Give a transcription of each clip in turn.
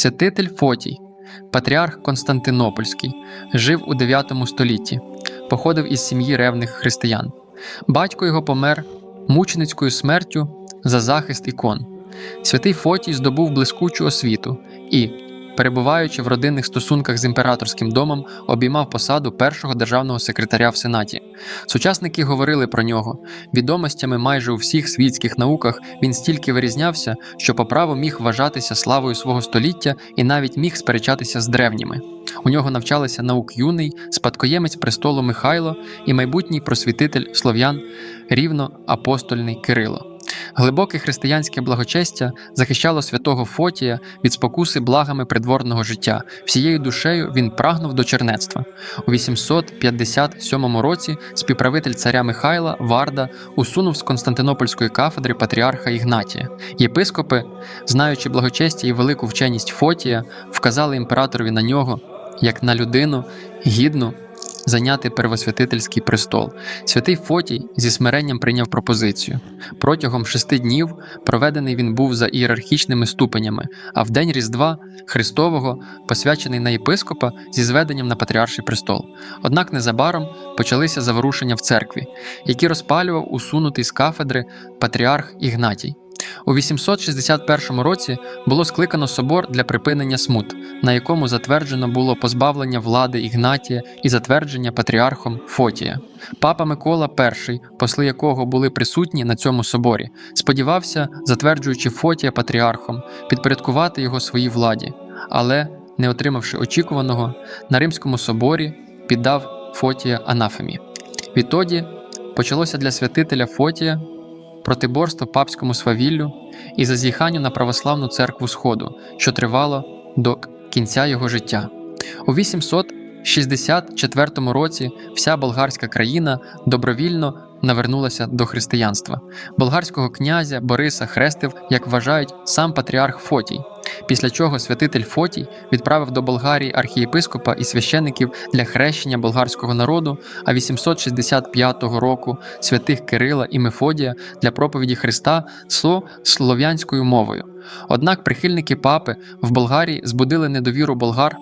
Святитель Фотій, патріарх Константинопольський, жив у 9 столітті, походив із сім'ї ревних християн. Батько його помер мученицькою смертю за захист ікон. Святий Фотій здобув блискучу освіту і, перебуваючи в родинних стосунках з імператорським домом, обіймав посаду першого державного секретаря в Сенаті. Сучасники говорили про нього. Відомостями майже у всіх світських науках він стільки вирізнявся, що по праву міг вважатися славою свого століття і навіть міг сперечатися з древніми. У нього навчалися наук юний, спадкоємець престолу Михайло і майбутній просвітитель слов'ян рівно апостольний Кирило. Глибоке християнське благочестя захищало святого Фотія від спокуси благами придворного життя. Всією душею він прагнув до чернецтва. У 857 році співправитель царя Михайла Варда усунув з Константинопольської кафедри патріарха Ігнатія. Єпископи, знаючи благочестя і велику вченість Фотія, вказали імператорові на нього як на людину гідну зайняти первосвятительський престол. Святий Фотій зі смиренням прийняв пропозицію. Протягом шести днів проведений він був за ієрархічними ступенями, а в день Різдва Христового посвячений на єпископа зі зведенням на патріарший престол. Однак незабаром почалися заворушення в церкві, які розпалював усунутий з кафедри патріарх Ігнатій. У 861 році було скликано собор для припинення смут, на якому затверджено було позбавлення влади Ігнатія і затвердження патріархом Фотія. Папа Микола І, посли якого були присутні на цьому соборі, сподівався, затверджуючи Фотія патріархом, підпорядкувати його своїй владі, але, не отримавши очікуваного, на Римському соборі піддав Фотія анафемі. Відтоді почалося для святителя Фотія протиборство папському свавіллю і зазіханню на православну церкву Сходу, що тривало до кінця його життя. У 864 році вся болгарська країна добровільно навернулася до християнства. Болгарського князя Бориса хрестив, як вважають, сам патріарх Фотій. Після чого святитель Фотій відправив до Болгарії архієпископа і священиків для хрещення болгарського народу, а 865 року святих Кирила і Мефодія для проповіді Христа сло слов'янською мовою. Однак прихильники папи в Болгарії збудили недовіру болгар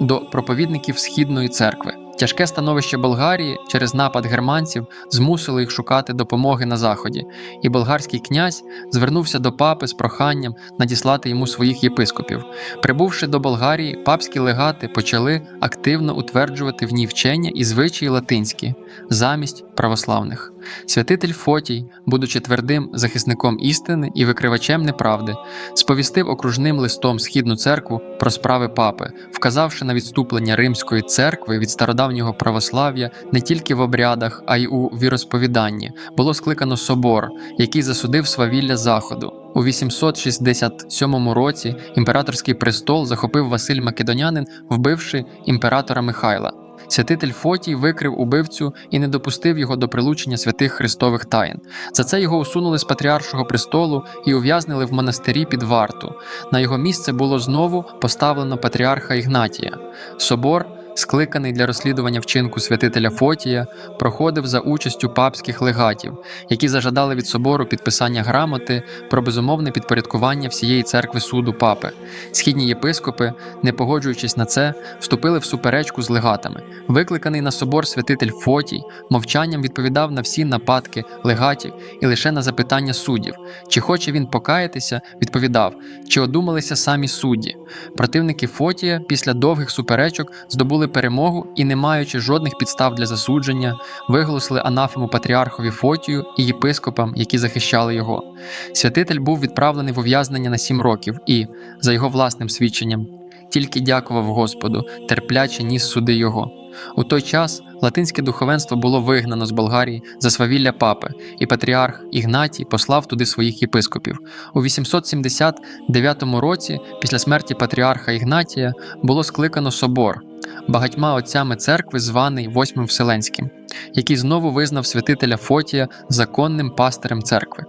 до проповідників Східної церкви. Тяжке становище Болгарії через напад германців змусило їх шукати допомоги на заході, і болгарський князь звернувся до папи з проханням надіслати йому своїх єпископів. Прибувши до Болгарії, папські легати почали активно утверджувати в ній вчення і звичаї латинські замість православних. Святитель Фотій, будучи твердим захисником істини і викривачем неправди, сповістив окружним листом східну церкву про справи папи, вказавши на відступлення римської церкви від стародавнього православ'я не тільки в обрядах, а й у віросповіданні. Було скликано собор, який засудив свавілля заходу. У 867 році імператорський престол захопив Василь Македонянин, вбивши імператора Михайла. Святитель Фотій викрив убивцю і не допустив його до прилучення святих христових таїн. За це його усунули з патріаршого престолу і ув'язнили в монастирі під варту. На його місце було знову поставлено патріарха Ігнатія. Собор, скликаний для розслідування вчинку святителя Фотія, проходив за участю папських легатів, які зажадали від собору підписання грамоти про безумовне підпорядкування всієї церкви суду папи. Східні єпископи, не погоджуючись на це, вступили в суперечку з легатами. Викликаний на собор святитель Фотій мовчанням відповідав на всі нападки легатів і лише на запитання суддів, чи хоче він покаятися, відповідав, чи одумалися самі судді. Противники Фотія після довгих суперечок здобули перемогу і, не маючи жодних підстав для засудження, виголосили анафему патріархові Фотію і єпископам, які захищали його. Святитель був відправлений в ув'язнення на сім років і, за його власним свідченням, тільки дякував Господу, терпляче ніс суди його. У той час латинське духовенство було вигнано з Болгарії за свавілля папи, і патріарх Ігнатій послав туди своїх єпископів. У 879 році, після смерті патріарха Ігнатія, було скликано собор багатьма отцями церкви, званий Восьмим Вселенським, який знову визнав святителя Фотія законним пастирем церкви.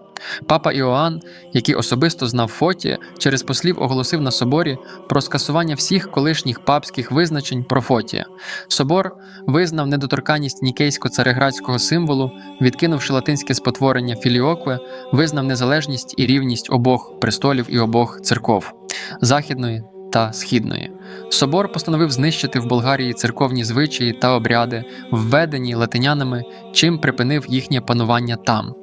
Папа Іоанн, який особисто знав Фотія, через послів оголосив на соборі про скасування всіх колишніх папських визначень про Фотія. Собор визнав недоторканність нікейсько-цареградського символу, відкинувши латинське спотворення філіокве, визнав незалежність і рівність обох престолів і обох церков західної та східної. Собор постановив знищити в Болгарії церковні звичаї та обряди, введені латинянами, чим припинив їхнє панування там.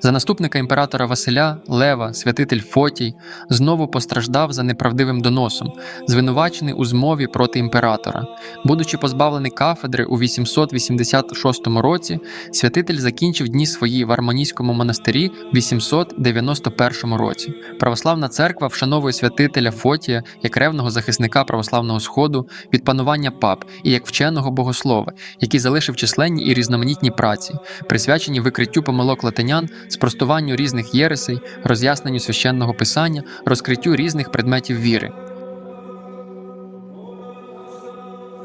За наступника імператора Василя Лева, святитель Фотій, знову постраждав за неправдивим доносом, звинувачений у змові проти імператора. Будучи позбавлений кафедри у 886 році, святитель закінчив дні свої в Арманійському монастирі в 891 році. Православна церква вшановує святителя Фотія як ревного захисника православного сходу від панування пап і як вченого богослова, який залишив численні і різноманітні праці, присвячені викриттю помилок латинян, спростуванню різних єресей, роз'ясненню священного писання, розкриттю різних предметів віри.